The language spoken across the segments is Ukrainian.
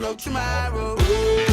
no tomorrow.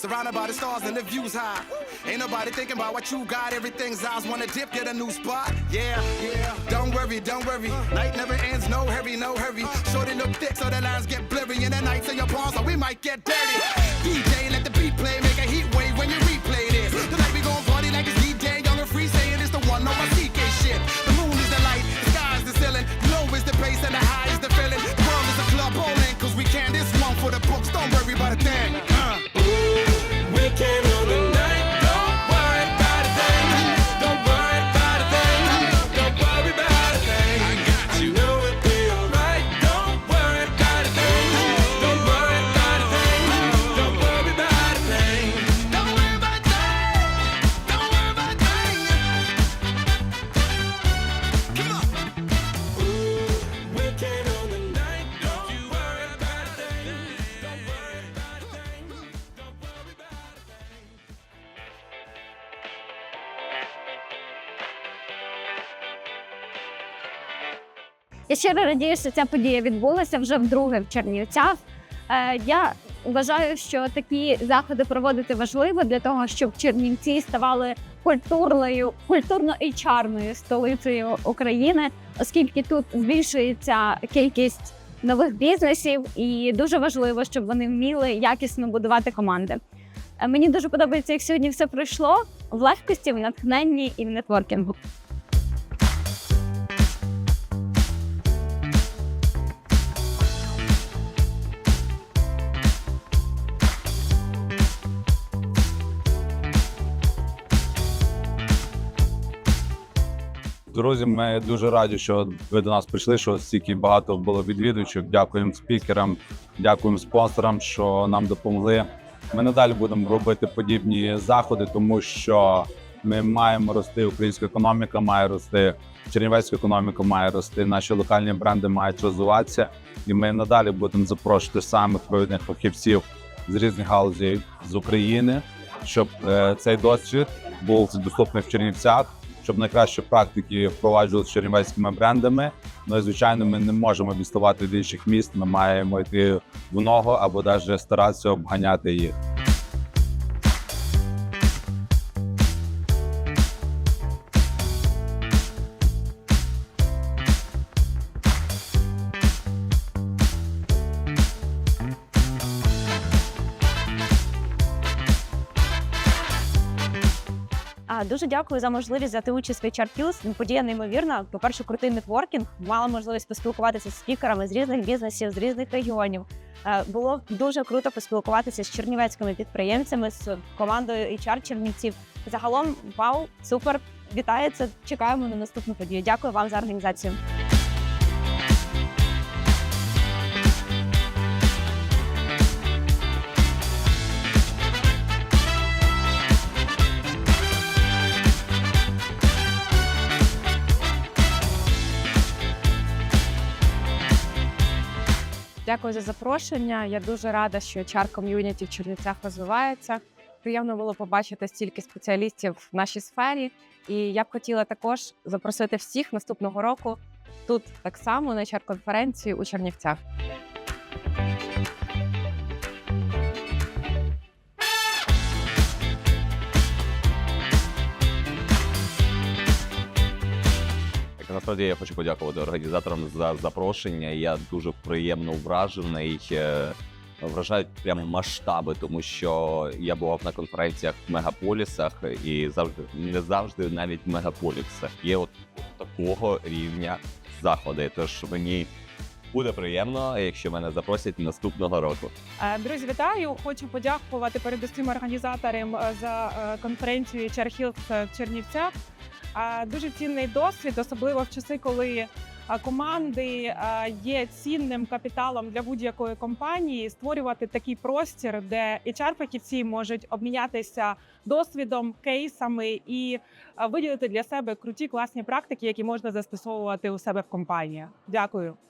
Surrounded by the stars and the views high. Ain't nobody thinking about what you got. Everything's eyes wanna dip, get a new spot. Yeah, yeah. Don't worry, don't worry. Night never ends, no hurry, no hurry. Shorty look thick, so the lines get blurry. And the nights in your palms, so we might get dirty. DJ, Я щиро радію, що ця подія відбулася вже вдруге в Чернівцях. Е, Я вважаю, що такі заходи проводити важливо для того, щоб Чернівці ставали культурною, культурно HR-ною столицею України, оскільки тут збільшується кількість нових бізнесів, і дуже важливо, щоб вони вміли якісно будувати команди. Е, Мені дуже подобається, як сьогодні все пройшло в легкості, в натхненні і в нетворкінгу. Друзі, ми дуже раді, що ви до нас прийшли. Що стільки багато було відвідувачів. Дякуємо спікерам, дякуємо спонсорам, що нам допомогли. Ми надалі будемо робити подібні заходи, тому що ми маємо рости. Українська економіка має рости, чернівецька економіка має рости. Наші локальні бренди мають розвиватися, і ми надалі будемо запрошувати самих провідних фахівців з різних галузей з України, щоб е, цей досвід був доступний в Чернівцях щоб найкращі практики впроваджувалися чернівецькими брендами. Ну і звичайно, ми не можемо відставати від інших міст. Ми маємо йти в ногу або навіть старатися обганяти їх. Дуже дякую за можливість взяти участь в HR Plus. Подія неймовірна. По-перше, крутий нетворкінг. Мала можливість поспілкуватися з спікерами з різних бізнесів, з різних регіонів. Е, Було дуже круто поспілкуватися з чернівецькими підприємцями, з командою HR Чернівців. Загалом, вау, супер! Вітається. Чекаємо на наступну подію. Дякую вам за організацію. Дякую за запрошення. Я дуже рада, що чар ком'юніті в Чернівцях розвивається. Приємно було побачити стільки спеціалістів в нашій сфері. І я б хотіла також запросити всіх наступного року тут так само на чар конференції у Чернівцях. Насправді я хочу подякувати організаторам за запрошення. Я дуже приємно вражений. е, Вражають прямо масштаби, тому що я бував на конференціях в мегаполісах і завжди не завжди навіть в мегаполісах є от такого рівня заходи. Тож мені буде приємно, якщо мене запросять наступного року. Е, Друзі, вітаю! Хочу подякувати передусім організаторам е, за конференцію Черхілс в Чернівцях. Дуже цінний досвід, особливо в часи, коли команди є цінним капіталом для будь-якої компанії. Створювати такий простір, де HR-фахівці можуть обмінятися досвідом, кейсами і виділити для себе круті класні практики, які можна застосовувати у себе в компанії. Дякую.